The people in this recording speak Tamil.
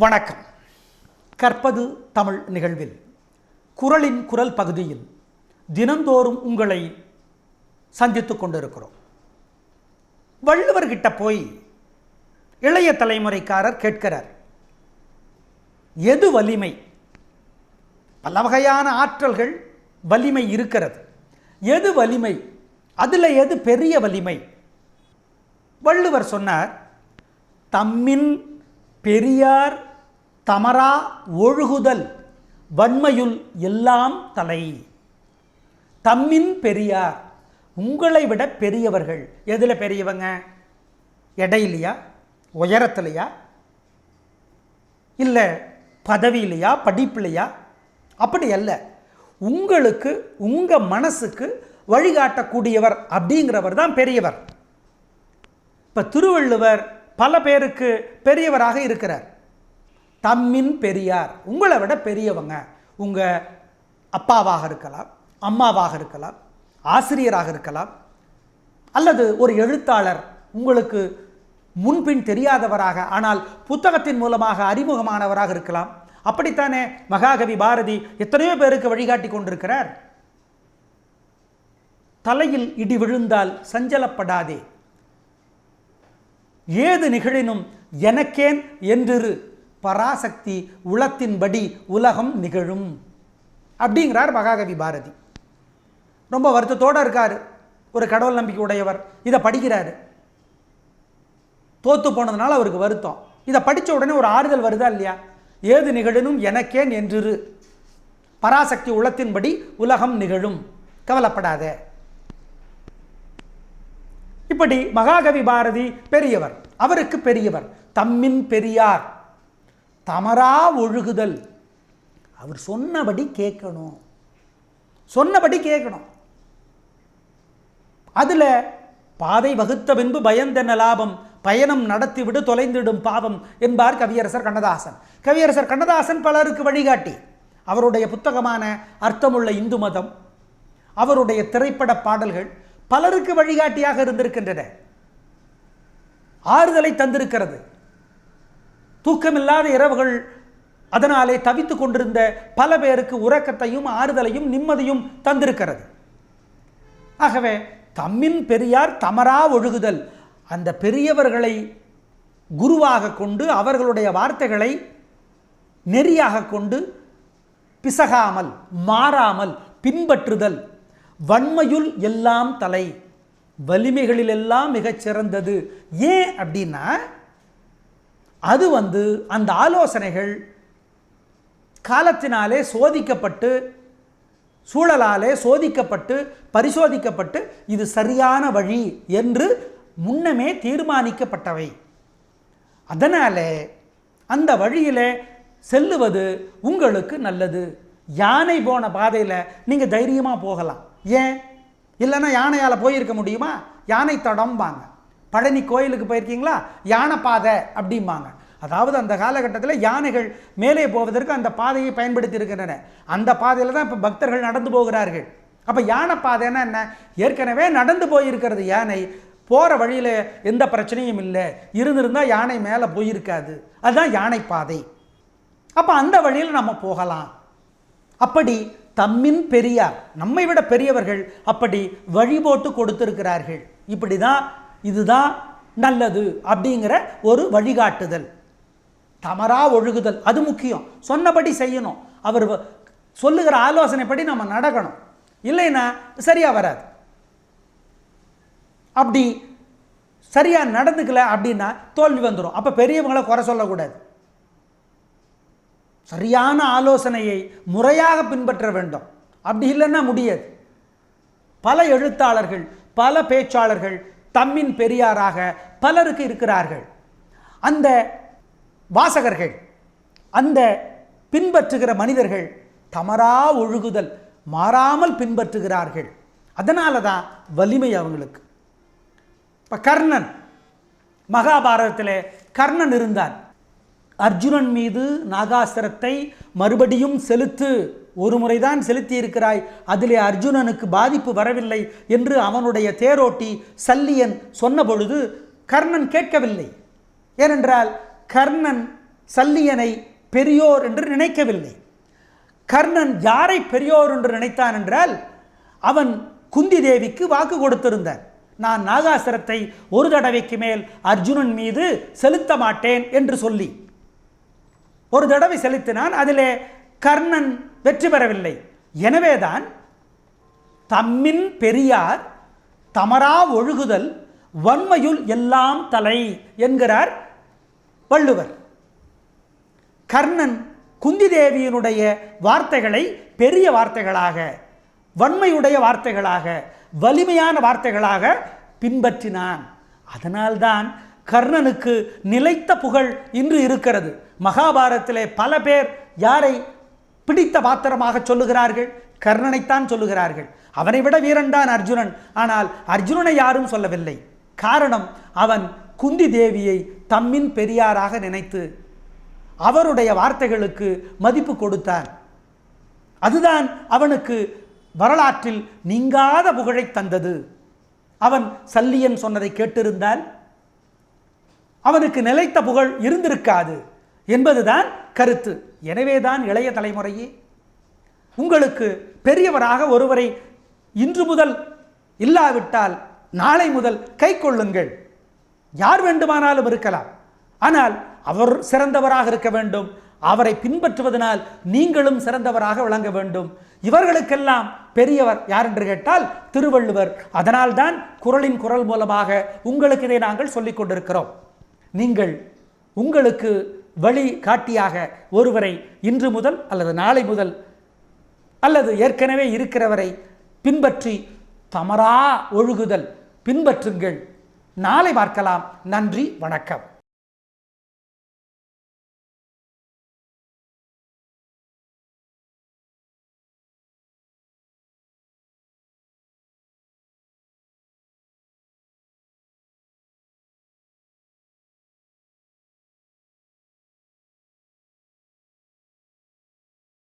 வணக்கம். கற்பது தமிழ் நிகழ்வில். குரலின் குரல் பகுதியில் தினந்தோறும் உங்களை சந்தித்துக் கொண்டிருக்கிறோம். வள்ளுவர்கிட்ட போய் இளைய தலைமுறைக்காரர் கேட்கிறார். எது வலிமை? பல வகையான ஆற்றல்கள் வலிமை இருக்கிறது. எது வலிமை? அதில் எது பெரிய வலிமை? வள்ளுவர் சொன்னார் தம்மின் பெரியார் தமரா ஒழுகுதல் வன்மையுள் எல்லாம் தலை. தம்மின் பெரியார் உங்களை விட பெரியவர்கள். எதில் பெரியவங்க? எடையிலையா? உயரத்துலையா? இல்லை பதவியிலையா? படிப்புலையா? அப்படி அல்ல. உங்களுக்கு உங்கள் மனசுக்கு வழிகாட்டக்கூடியவர் அப்படிங்கிறவர் தான் பெரியவர். இப்போ திருவள்ளுவர் பல பேருக்கு பெரியவராக இருக்கிறார். தம்மின் பெரியார். உங்களை விட பெரியவங்க. உங்கள் அப்பாவாக இருக்கலாம் அம்மாவாக இருக்கலாம் ஆசிரியராக இருக்கலாம் அல்லது ஒரு எழுத்தாளர். உங்களுக்கு முன்பின் தெரியாதவராக ஆனால் புத்தகத்தின் மூலமாக அறிமுகமானவராக இருக்கலாம். அப்படித்தானே? மகாகவி பாரதி எத்தனையோ பேருக்கு வழிகாட்டி கொண்டிருக்கிறார். தலையில் இடி விழுந்தால் சஞ்சலப்படாதே. ஏது நிகழினும் எனக்கேன் என்றிரு. பராசக்தி உளத்தின்படி உலகம் நிகழும். அப்படிங்கிறார் மகாகவி பாரதி. ரொம்ப வருத்தத்தோடு இருக்கார். ஒரு கடவுள் நம்பிக்கை உடையவர். இதை படிக்கிறாரு. தோத்து போனதுனால அவருக்கு வருத்தம். இதை படித்த உடனே ஒரு ஆறுதல் வருதா இல்லையா? ஏது நிகழினும் எனக்கேன் என்றிரு பராசக்தி உளத்தின்படி உலகம் நிகழும். கவலைப்படாத. இப்படி மகாகவி பாரதி பெரியவர். அவருக்கு பெரியவர். தம்மின் பெரியார். தமரா ஒழுகுதல். அவர் சொன்னபடி கேட்கணும். சொன்னபடி கேட்கணும். அதில் பாதை வகுத்த பின்பு பயந்தென்ன லாபம்? பயணம் நடத்திவிடு தொலைந்திடும் பாவம் என்பார் கவியரசர் கண்ணதாசன். கவியரசர் கண்ணதாசன் பலருக்கு வழிகாட்டி. அவருடைய புத்தகமான அர்த்தமுள்ள இந்து மதம் அவருடைய திரைப்பட பாடல்கள் பலருக்கு வழிகாட்டியாக இருந்திருக்கின்றன. ஆறுதலை தந்திருக்கிறது. தூக்கமில்லாத இரவுகள் அதனாலே தவித்து கொண்டிருந்த பல பேருக்கு உறக்கத்தையும் ஆறுதலையும் நிம்மதியும் தந்திருக்கிறது. ஆகவே தம்மின் பெரியார் தமரா ஒழுகுதல் அந்த பெரியவர்களை குருவாக கொண்டு அவர்களுடைய வார்த்தைகளை நெறியாக கொண்டு பிசகாமல் மாறாமல் பின்பற்றுதல் வன்மையுள் எல்லாம் தலை வலிமைகளிலெல்லாம் மிகச் சிறந்தது. ஏன் அப்படின்னா அது வந்து அந்த ஆலோசனைகள் காலத்தினாலே சோதிக்கப்பட்டு சூழலாலே சோதிக்கப்பட்டு பரிசோதிக்கப்பட்டு இது சரியான வழி என்று முன்னமே தீர்மானிக்கப்பட்டவை. அதனாலே அந்த வழியில் செல்லுவது உங்களுக்கு நல்லது. யானை போன பாதையில் நீங்கள் தைரியமாக போகலாம். ஏன்? இல்லைன்னா யானையால் போயிருக்க முடியுமா? யானை தடம்பாங்க. பழனி கோயிலுக்கு போயிருக்கீங்களா? யானை பாதை அப்படிம்பாங்க. அதாவது அந்த காலகட்டத்தில் யானைகள் மேலே போவதற்கு அந்த பாதையை பயன்படுத்தி இருக்கின்றன அந்த பாதையில் தான் இப்போ பக்தர்கள் நடந்து போகிறார்கள். அப்போ யானை பாதைன்னா என்ன? ஏற்கனவே நடந்து போயிருக்கிறது யானை. போகிற வழியில் எந்த பிரச்சனையும் இல்லை. இருந்திருந்தால் யானை மேலே போயிருக்காது. அதுதான் யானை பாதை. அப்போ அந்த வழியில் நம்ம போகலாம். அப்படி தம்மின் பெரியார் நம்மை விட பெரியவர்கள் அப்படி வழி போட்டு கொடுத்திருக்கிறார்கள். இப்படி தான் இதுதான் நல்லது அப்படிங்கிற ஒரு வழிகாட்டுதல். தமரா ஒழுகுதல் அது முக்கியம். சொன்னபடி செய்யணும். அவர் வ- சொல்லுகிற ஆலோசனைப்படி நம்ம நடக்கணும். இல்லைன்னா சரியாக வராது. அப்படி சரியாக நடந்துக்கல அப்படின்னா தோல்வி வந்துடும் அப்போ பெரியவங்களை குறை சொல்லக்கூடாது. சரியான ஆலோசனையை முறையாக பின்பற்ற வேண்டும். அப்படி இல்லைன்னா முடியாது. பல எழுத்தாளர்கள் பல பேச்சாளர்கள் தம்மின் பெரியாராக பலருக்கு இருக்கிறார்கள். அந்த வாசகர்கள் அந்த பின்பற்றுகிற மனிதர்கள் தமரா ஒழுகுதல் மாறாமல் பின்பற்றுகிறார்கள். அதனால தான் வலிமை அவங்களுக்கு. இப்போ கர்ணன் மகாபாரதத்தில் கர்ணன் இருந்தான். அர்ஜுனன் மீது நாகாஸ்திரத்தை மறுபடியும் செலுத்து. ஒரு முறைதான் செலுத்தி இருக்கிறாய் அதிலே அர்ஜுனனுக்கு பாதிப்பு வரவில்லை என்று அவனுடைய தேரோட்டி சல்லியன் சொன்னபொழுது கர்ணன் கேட்கவில்லை. ஏனென்றால் கர்ணன் சல்லியனை பெரியோர் என்று நினைக்கவில்லை. கர்ணன் யாரை பெரியோர் என்று நினைத்தான் என்றால் அவன் குந்தி தேவிக்கு வாக்கு கொடுத்திருந்தான். நான் நாகாசரத்தை ஒரு தடவைக்கு மேல் அர்ஜுனன் மீது செலுத்த மாட்டேன் என்று சொல்லி. ஒரு தடவை செலுத்தினான் அதிலே கர்ணன் வெற்றி பெறவில்லை. எனவேதான் தம்மின் பெரியார் தமரா ஒழுகுதல் வன்மையுள் எல்லாம் தலை என்கிறார் வள்ளுவர். கர்ணன் குந்தி தேவியினுடைய வார்த்தைகளை பெரிய வார்த்தைகளாக வன்மையுடைய வார்த்தைகளாக வலிமையான வார்த்தைகளாக பின்பற்றினான். அதனால்தான் கர்ணனுக்கு நிலைத்த புகழ் இன்று இருக்கிறது. மகாபாரதத்திலே பல பேர் யாரை பிடித்த பாத்திரமாக சொல்லுகிறார்கள்? கர்ணனைத்தான் சொல்லுகிறார்கள். அவனை விட வீரன்தான் அர்ஜுனன். ஆனால் அர்ஜுனனை யாரும் சொல்லவில்லை. காரணம் அவன் குந்தி தேவியை தம்மின் பெரியாராக நினைத்து அவருடைய வார்த்தைகளுக்கு மதிப்பு கொடுத்தான். அதுதான் அவனுக்கு வரலாற்றில் நீங்காத புகழை தந்தது. அவன் சல்லியன் சொன்னதை கேட்டிருந்தால் அவனுக்கு நிலைத்த புகழ் இருந்திருக்காது. என்பதுதான் கருத்து. எனவேதான் இளைய தலைமுறையே உங்களுக்கு பெரியவராக ஒருவரை இன்று முதல் இல்லாவிட்டால் நாளை முதல் கை கொள்ளுங்கள். யார் வேண்டுமானாலும் இருக்கலாம். ஆனால் அவர் சிறந்தவராக இருக்க வேண்டும். அவரை பின்பற்றுவதனால் நீங்களும் சிறந்தவராக விளங்க வேண்டும். இவர்களுக்கெல்லாம் பெரியவர் யார் என்று கேட்டால் திருவள்ளுவர். அதனால்தான் குரலின் குரல் மூலமாக உங்களுக்கு இதை நாங்கள் சொல்லிக் கொண்டிருக்கிறோம். நீங்கள் உங்களுக்கு வழி காட்டியாக ஒருவரை இன்று முதல் அல்லது நாளை முதல் அல்லது ஏற்கனவே இருக்கிறவரை பின்பற்றி தமரா ஒழுகுதல் பின்பற்றுங்கள். நாளை பார்க்கலாம். நன்றி வணக்கம்.